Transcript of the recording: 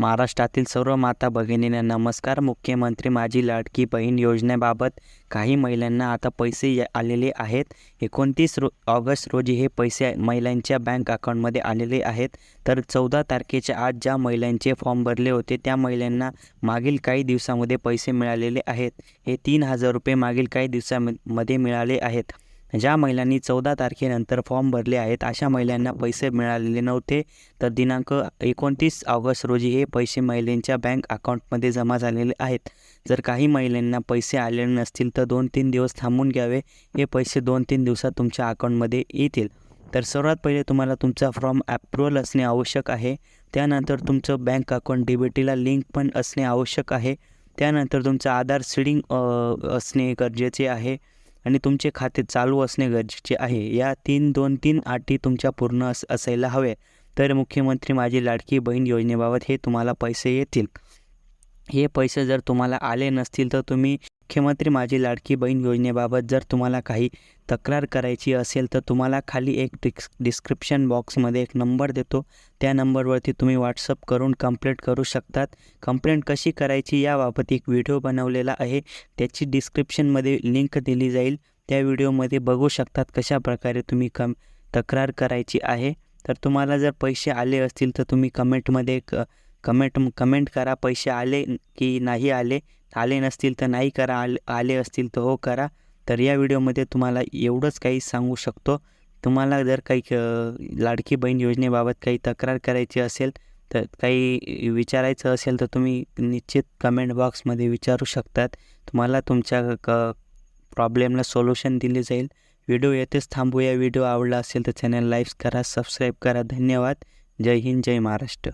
महाराष्ट्रातील सर्व माता भगिनींना नमस्कार. मुख्यमंत्री माझी लाडकी बहीण योजनेबाबत काही महिलांना आता पैसे आलेले आहेत. एकोणतीस रो ऑगस्ट रोजी हे पैसे महिलांच्या बँक अकाउंटमध्ये आलेले आहेत. तर चौदा तारखेच्या आज ज्या महिलांचे फॉर्म भरले होते त्या महिलांना मागील काही दिवसामध्ये पैसे मिळालेले आहेत. हे तीन हजार रुपये मागील काही दिवसामध्ये मिळाले आहेत. ज्या महिलांनी चौदा तारखेनंतर फॉर्म भरले आहेत अशा महिलांना पैसे मिळालेले नव्हते. तर दिनांक एकोणतीस ऑगस्ट रोजी हे पैसे महिलांच्या बँक अकाउंटमध्ये जमा झालेले आहेत. जर काही महिलांना पैसे आलेले नसतील तर दोन तीन दिवस थांबून घ्यावे. हे पैसे दोन तीन दिवसात तुमच्या अकाउंटमध्ये येतील. तर सर्वात पहिले तुम्हाला तुमचा फॉर्म ॲप्रुव्हल असणे आवश्यक आहे. त्यानंतर तुमचं बँक अकाउंट डी बी टीला लिंक पण असणे आवश्यक आहे. त्यानंतर तुमचं आधार सीडिंग असणे गरजेचे आहे. आणि तुमचे खाते चालू असणे गरजेचे आहे. या तीन दोन तीन अटी तुमच्या पूर्ण अस असायला हवे तर मुख्यमंत्री माझी लाडकी बहीण योजनेबाबत हे तुम्हाला पैसे येतील. हे पैसे जर तुम्हाला आले नसतील तर तुम्ही मुख्यमंत्री माझी लाडकी बहीण योजनेबाबत जर तुम्हाला काही तक्रार करायची असेल तर तुम्हाला खाली एक डिक्स डिस्क्रिप्शन बॉक्समध्ये एक नंबर देतो. त्या नंबरवरती तुम्ही व्हॉट्सअप करून कंप्लेंट करू शकतात. कंप्लेंट कशी करायची याबाबत एक व्हिडिओ बनवलेला आहे. त्याची डिस्क्रिप्शनमध्ये लिंक दिली जाईल. त्या व्हिडिओमध्ये बघू शकतात कशा प्रकारे तुम्ही कम तक्रार करायची आहे. तर तुम्हाला जर पैसे आले असतील तर तुम्ही कमेंटमध्ये क कमेंट कमेंट करा. पैसे आले की नाही आले आले नसतील तर नाही करा आले आले असतील तर हो करा. तर या व्हिडिओमध्ये तुम्हाला एवढंच काही सांगू शकतो. तुम्हाला जर काही क- लाडकी बहीण योजनेबाबत काही तक्रार करायची असेल तर काही विचारायचं असेल तर तुम्ही निश्चित कमेंट बॉक्समध्ये विचारू शकतात. तुम्हाला तुमच्या क प्रॉब्लेमला सोल्युशन दिले जाईल. व्हिडिओ येथेच थांबूया व्हिडिओ आवडला असेल तर चॅनल लाईक्स करा सबस्क्राईब करा. धन्यवाद. जय हिंद जय महाराष्ट्र.